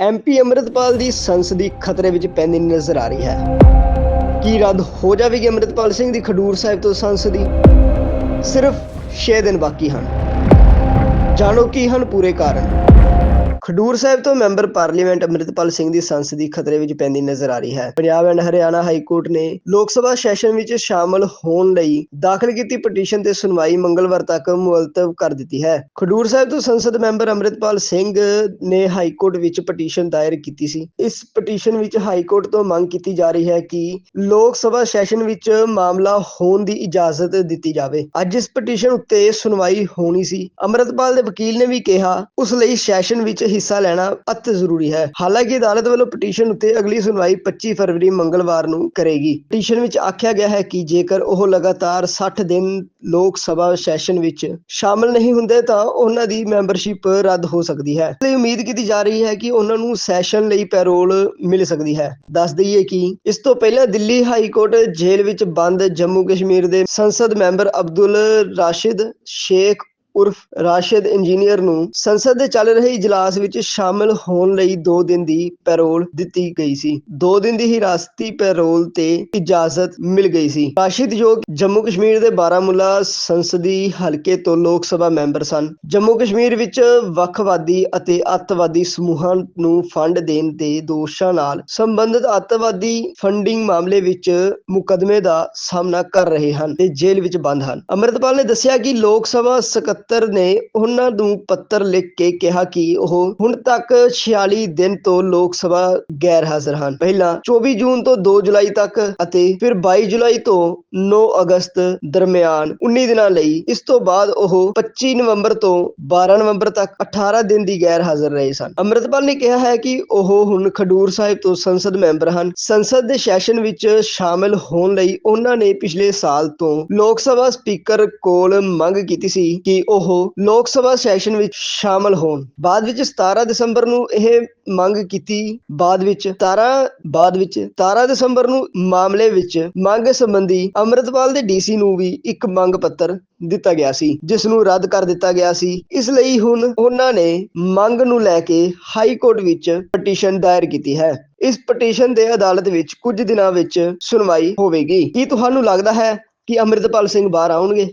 MP Amritpal ਦੀ ਸੰਸਦੀ ਖਤਰੇ ਵਿੱਚ ਪੈਂਦੀ ਨਜ਼ਰ ਆ ਰਹੀ ਹੈ। ਕੀ ਰੱਦ ਹੋ ਜਾਵੇਗੀ ਅੰਮ੍ਰਿਤਪਾਲ ਸਿੰਘ ਦੀ ਖਡੂਰ ਸਾਹਿਬ ਤੋਂ ਸੰਸਦੀ ਸਿਰਫ 6 ਦਿਨ ਬਾਕੀ ਹਨ। ਜਾਣੋ ਕੀ ਹਨ ਪੂਰੇ ਕਾਰਨ। ਖਡੂਰ ਸਾਹਿਬ ਤੋਂ ਮੈਂਬਰ ਪਾਰਲੀਮੈਂਟ ਅੰਮ੍ਰਿਤਪਾਲ ਸਿੰਘ ਦੀ ਸੰਸਦੀ ਖਤਰੇ ਵਿੱਚ ਪੈਂਦੀ ਨਜ਼ਰ ਆ ਰਹੀ ਹੈ। Punjab and Haryana high court ਨੇ ਲੋਕ ਸਭਾ ਸੈਸ਼ਨ ਵਿੱਚ ਸ਼ਾਮਲ ਹੋਣ ਲਈ ਦਾਖਲ ਕੀਤੀ ਪਟੀਸ਼ਨ ਤੇ ਸੁਣਵਾਈ ਮੰਗਲਵਾਰ ਤੱਕ ਮੁਲਤਵ ਕਰ ਦਿੱਤੀ ਹੈ। ਖਡੂਰ ਸਾਹਿਬ ਤੋਂ ਸੰਸਦ ਮੈਂਬਰ ਅੰਮ੍ਰਿਤਪਾਲ ਸਿੰਘ ਨੇ ਹਾਈ ਕੋਰਟ ਵਿੱਚ ਪਟੀਸ਼ਨ ਦਾਇਰ ਕੀਤੀ ਸੀ। ਇਸ ਪਟੀਸ਼ਨ ਵਿੱਚ ਹਾਈ ਕੋਰਟ ਤੋਂ ਮੰਗ ਕੀਤੀ ਜਾ ਰਹੀ ਹੈ ਕਿ ਲੋਕ ਸਭਾ ਸੈਸ਼ਨ ਵਿੱਚ ਮਾਮਲਾ ਹੋਣ ਦੀ ਇਜਾਜ਼ਤ ਦਿੱਤੀ ਜਾਵੇ। ਅੱਜ ਇਸ ਪਟੀਸ਼ਨ ਉੱਤੇ ਸੁਣਵਾਈ ਹੋਣੀ ਸੀ। ਅੰਮ੍ਰਿਤਪਾਲ ਦੇ ਵਕੀਲ ਨੇ ਵੀ ਕਿਹਾ, ਉਸ ਲਈ ਸੈਸ਼ਨ ਵਿੱਚ ਹਿੱਸਾ ਲੈਣਾ ਅਤ ਜ਼ਰੂਰੀ ਹੈ। ਹਾਲਾਂਕਿ ਅਦਾਲਤ ਵੱਲੋਂ ਪਟੀਸ਼ਨ ਉੱਤੇ ਅਗਲੀ ਸੁਣਵਾਈ 25 ਫਰਵਰੀ ਮੰਗਲਵਾਰ ਨੂੰ ਕਰੇਗੀ। ਪਟੀਸ਼ਨ ਵਿੱਚ ਆਖਿਆ ਗਿਆ ਹੈ ਕਿ ਜੇਕਰ ਉਹ ਲਗਾਤਾਰ 60 ਦਿਨ ਲੋਕ ਸਭਾ ਸੈਸ਼ਨ ਵਿੱਚ ਸ਼ਾਮਲ ਨਹੀਂ ਹੁੰਦੇ ਤਾਂ ਉਹਨਾਂ ਦੀ ਮੈਂਬਰਸ਼ਿਪ ਰੱਦ ਹੋ ਸਕਦੀ ਹੈ। ਇਸ ਉਮੀਦ ਕੀਤੀ ਜਾ ਰਹੀ ਹੈ ਕਿ ਉਹਨਾਂ ਨੂੰ ਸੈਸ਼ਨ ਲਈ ਪੈਰੋਲ ਮਿਲ ਸਕਦੀ ਹੈ। ਦੱਸ ਦਈਏ ਕਿ ਇਸ ਤੋਂ ਪਹਿਲਾਂ ਦਿੱਲੀ ਹਾਈ ਕੋਰਟ ਜੇਲ੍ਹ ਵਿੱਚ ਬੰਦ ਜੰਮੂ ਕਸ਼ਮੀਰ ਦੇ ਸੰਸਦ ਮੈਂਬਰ ਅਬਦੁਲ ਰਾਸ਼ਿਦ, ਸ਼ੇਖ ਉਰਫ ਰਾਸ਼ਿਦ ਇੰਜੀਨੀਅਰ ਨੂੰ ਸੰਸਦ ਦੇ ਚੱਲ ਰਹੇ ਇਜਲਾਸ ਵਿੱਚ ਸ਼ਾਮਲ ਹੋਣ ਲਈ 2 ਦਿਨ ਦੀ ਪੈਰੋਲ ਦਿੱਤੀ ਗਈ ਸੀ। 2 ਦਿਨ ਦੀ ਹਿਰਾਸਤੀ ਪੈਰੋਲ ਤੇ ਇਜਾਜ਼ਤ ਮਿਲ ਗਈ ਸੀ। ਰਾਸ਼ਿਦ ਜੋ ਜੰਮੂ ਕਸ਼ਮੀਰ ਦੇ ਬਾਰਾਮੂਲਾ ਸੰਸਦੀ ਹਲਕੇ ਤੋਂ ਲੋਕ ਸਭਾ ਮੈਂਬਰ ਸਨ। ਜੰਮੂ ਕਸ਼ਮੀਰ ਵਿੱਚ ਵੱਖਵਾਦੀ ਅਤੇ ਅੱਤਵਾਦੀ ਸਮੂਹਾਂ ਨੂੰ ਫੰਡ ਦੇਣ ਦੇ ਦੋਸ਼ਾਂ ਨਾਲ ਸੰਬੰਧਿਤ ਅੱਤਵਾਦੀ ਫੰਡਿੰਗ ਮਾਮਲੇ ਵਿੱਚ ਮੁਕਦਮੇ ਦਾ ਸਾਹਮਣਾ ਕਰ ਰਹੇ ਹਨ ਤੇ ਜੇਲ੍ਹ ਵਿੱਚ ਬੰਦ ਹਨ। ਅੰਮ੍ਰਿਤਪਾਲ ਨੇ ਦੱਸਿਆ ਕਿ ਲੋਕ ਸਭਾ ਸਕੱਤਰ ਨੇ ਉਹਨਾਂ ਨੂੰ ਪੱਤਰ ਲਿਖ ਕੇ ਕਿਹਾ ਕਿ ਉਹ ਹੁਣ ਤੱਕ 46 ਦਿਨ ਤੋਂ ਲੋਕ ਸਭਾ ਗੈਰ ਹਾਜ਼ਰ ਹਨ। ਪਹਿਲਾਂ 24 ਜੂਨ ਤੋਂ 2 ਜੁਲਾਈ ਤੱਕ ਅਤੇ ਫਿਰ 22 ਜੁਲਾਈ ਤੋਂ 9 ਅਗਸਤ ਦਰਮਿਆਨ 19 ਦਿਨਾਂ ਲਈ ਇਸ ਤੋਂ ਬਾਅਦ ਉਹ 25 ਨਵੰਬਰ ਤੋਂ 12 ਨਵੰਬਰ ਤੱਕ 18 ਦਿਨ ਦੀ ਗੈਰ ਹਾਜ਼ਰ ਰਹੇ ਸਨ। ਅੰਮ੍ਰਿਤਪਾਲ ਨੇ ਕਿਹਾ ਹੈ ਕਿ ਉਹ ਹੁਣ ਖਡੂਰ ਸਾਹਿਬ ਤੋਂ ਸੰਸਦ ਮੈਂਬਰ ਹਨ। ਸੰਸਦ ਦੇ ਸੈਸ਼ਨ ਵਿੱਚ ਸ਼ਾਮਲ ਹੋਣ ਲਈ ਉਹਨਾਂ ਨੇ ਪਿਛਲੇ ਸਾਲ ਤੋਂ ਲੋਕ ਸਭਾ ਸਪੀਕਰ ਕੋਲ ਮੰਗ ਕੀਤੀ ਸੀ ਕਿ ਉਹ ਲੋਕ ਸਭਾ ਸੈਸ਼ਨ ਵਿੱਚ ਸ਼ਾਮਲ ਹੋਣ। ਬਾਅਦ ਵਿੱਚ 17 ਦਸੰਬਰ ਨੂੰ ਇਹ ਮੰਗ ਕੀਤੀ। ਬਾਅਦ ਵਿੱਚ 17 ਬਾਅਦ ਵਿੱਚ 17 ਦਸੰਬਰ ਨੂੰ ਮਾਮਲੇ ਵਿੱਚ ਮੰਗ ਸੰਬੰਧੀ ਅੰਮ੍ਰਿਤਪਾਲ ਦੇ ਡੀਸੀ ਨੂੰ ਵੀ ਇੱਕ ਮੰਗ ਪੱਤਰ ਦਿੱਤਾ ਗਿਆ ਸੀ, ਜਿਸ ਨੂੰ ਰੱਦ ਕਰ ਦਿੱਤਾ ਗਿਆ ਸੀ। ਇਸ ਲਈ ਹੁਣ ਉਹਨਾਂ ਨੇ ਮੰਗ ਨੂੰ ਲੈ ਕੇ ਹਾਈ ਕੋਰਟ ਵਿੱਚ ਪਟੀਸ਼ਨ ਦਾਇਰ ਕੀਤੀ ਹੈ। ਇਸ ਪਟੀਸ਼ਨ ਦੇ ਅਦਾਲਤ ਵਿੱਚ ਕੁਝ ਦਿਨਾਂ ਵਿੱਚ ਸੁਣਵਾਈ ਹੋਵੇਗੀ। ਕੀ ਤੁਹਾਨੂੰ ਲੱਗਦਾ ਹੈ ਕਿ ਅੰਮ੍ਰਿਤਪਾਲ ਸਿੰਘ ਬਾਹਰ ਆਉਣਗੇ?